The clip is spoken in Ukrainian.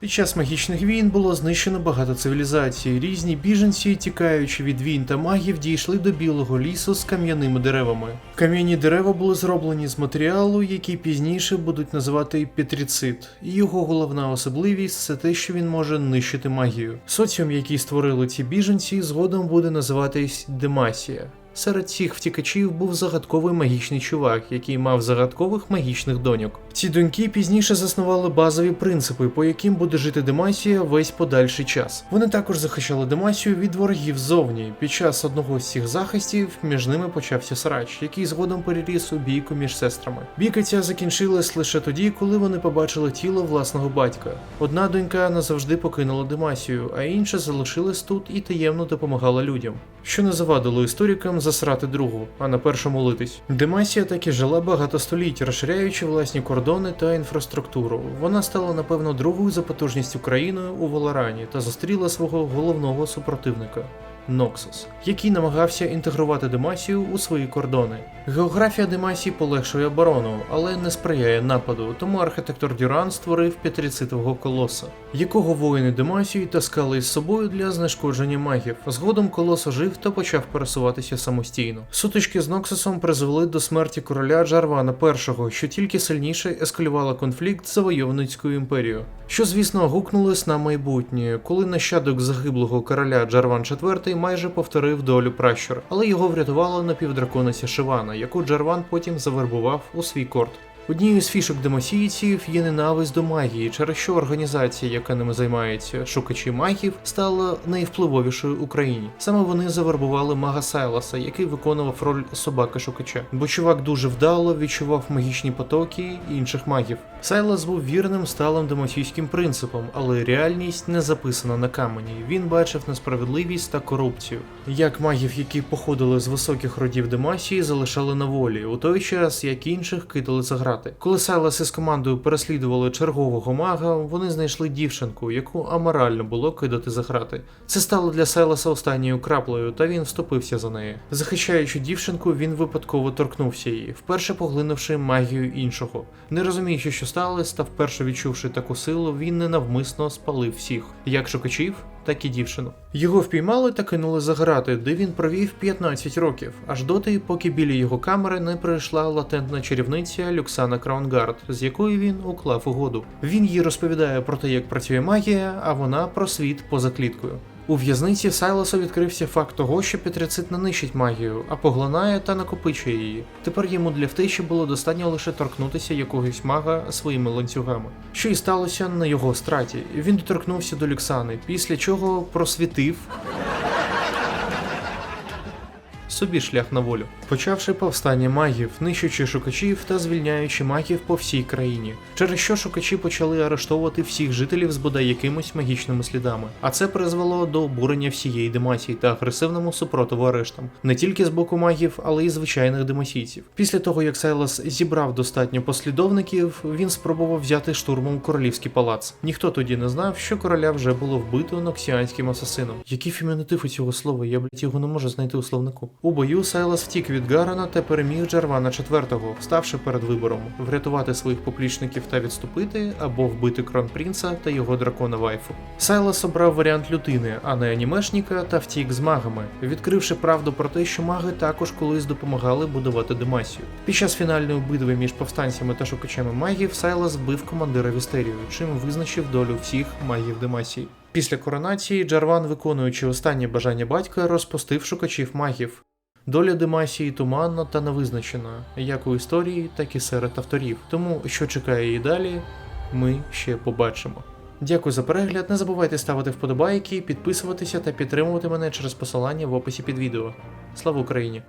Під час магічних війн було знищено багато цивілізацій. Різні біженці, тікаючи від війн та магів, дійшли до білого лісу з кам'яними деревами. Кам'яні дерева були зроблені з матеріалу, який пізніше будуть називати петрицит. І його головна особливість це те, що він може нищити магію. Соціум, який створили ці біженці, згодом буде називатись Демасія. Серед цих втікачів був загадковий магічний чувак, який мав загадкових магічних доньок. Ці доньки пізніше заснували базові принципи, по яким буде жити Демасія весь подальший час. Вони також захищали Демасію від ворогів ззовні. Під час одного з цих захистів між ними почався срач, який згодом переріс у бійку між сестрами. Бійка ця закінчилась лише тоді, коли вони побачили тіло власного батька. Одна донька назавжди покинула Демасію, а інша залишилась тут і таємно допомагала людям, що не завадило історикам засрати другу, а на першу молитись. Демасія так і жила багато століть, розширяючи власні кордони та інфраструктуру. Вона стала, напевно, другою за потужністю країною у Воларані та зустріла свого головного супротивника. Ноксус, який намагався інтегрувати Демасію у свої кордони. Географія Демасії полегшує оборону, але не сприяє нападу, тому архітектор Дюран створив п'ятрицитового колоса, якого воїни Демасії таскали із собою для знешкодження магів. Згодом колос ожив та почав пересуватися самостійно. Сутички з Ноксусом призвели до смерті короля Джарвана І, що тільки сильніше ескалювало конфлікт з завойовницькою імперією. Що, звісно, гукнулось на майбутнє, коли нащадок загиблого короля Джарван IV майже повторив долю пращура, але його врятувала напівдракониця Шивана, яку Джарван потім завербував у свій корт. Однією з фішок демосійців є ненависть до магії, через що організація, яка ними займається, шукачі магів, стала найвпливовішою у країні. Саме вони завербували мага Сайласа, який виконував роль собаки-шукача. Бо чувак дуже вдало відчував магічні потоки інших магів. Сайлас був вірним сталим демосійським принципом, але реальність не записана на камені. Він бачив несправедливість та корупцію. Як магів, які походили з високих родів Демасії, залишали на волі, у той час як інших кидали за грати. Коли Сайлас із командою переслідували чергового мага, вони знайшли дівчинку, яку аморально було кидати за грати. Це стало для Сайласа останньою краплею, та він вступився за неї. Захищаючи дівчинку, він випадково торкнувся її, вперше поглинувши магію іншого. Не розуміючи, що сталося, та вперше відчувши таку силу, він ненавмисно спалив всіх, як шукачів, так і дівчину. Його впіймали та кинули за грати, де він провів 15 років, аж доти, поки біля його камери не прийшла латентна чарівниця Люксана Краунгард, з якою він уклав угоду. Він їй розповідає про те, як працює магія, а вона про світ поза кліткою. У в'язниці Сайласу відкрився факт того, що Петрицит не нищить магію, а поглинає та накопичує її. Тепер йому для втечі було достатньо лише торкнутися якогось мага своїми ланцюгами. Що і сталося на його страті. Він доторкнувся до Люксани, після чого просвітив собі шлях на волю, почавши повстання магів, нищучи шукачів та звільняючи магів по всій країні, через що шукачі почали арештовувати всіх жителів з бодай якимось магічними слідами. А це призвело до обурення всієї демасії та агресивному супротиву арештам, не тільки з боку магів, але й звичайних демасійців. Після того як Сайлас зібрав достатньо послідовників, він спробував взяти штурмом королівський палац. Ніхто тоді не знав, що короля вже було вбито ноксіанським асасином. Який фемінітив у цього слова? Я блядь, його не можу знайти у словнику. У бою Сайлас втік від Гарана та переміг Джарвана IV, ставши перед вибором врятувати своїх поплічників та відступити, або вбити кронпринца та його дракона Вайфу. Сайлас обрав варіант людини, а не анімешника, та втік з магами, відкривши правду про те, що маги також колись допомагали будувати Демасію. Під час фінальної битви між повстанцями та шукачами магів Сайлас вбив командира Вістерію, чим визначив долю всіх магів Демасії. Після коронації Джарван, виконуючи останнє бажання батька, розпустив шукачів магів. Доля Демасії туманна та невизначена, як у історії, так і серед авторів. Тому що чекає її далі, ми ще побачимо. Дякую за перегляд. Не забувайте ставити вподобайки, підписуватися та підтримувати мене через посилання в описі під відео. Слава Україні!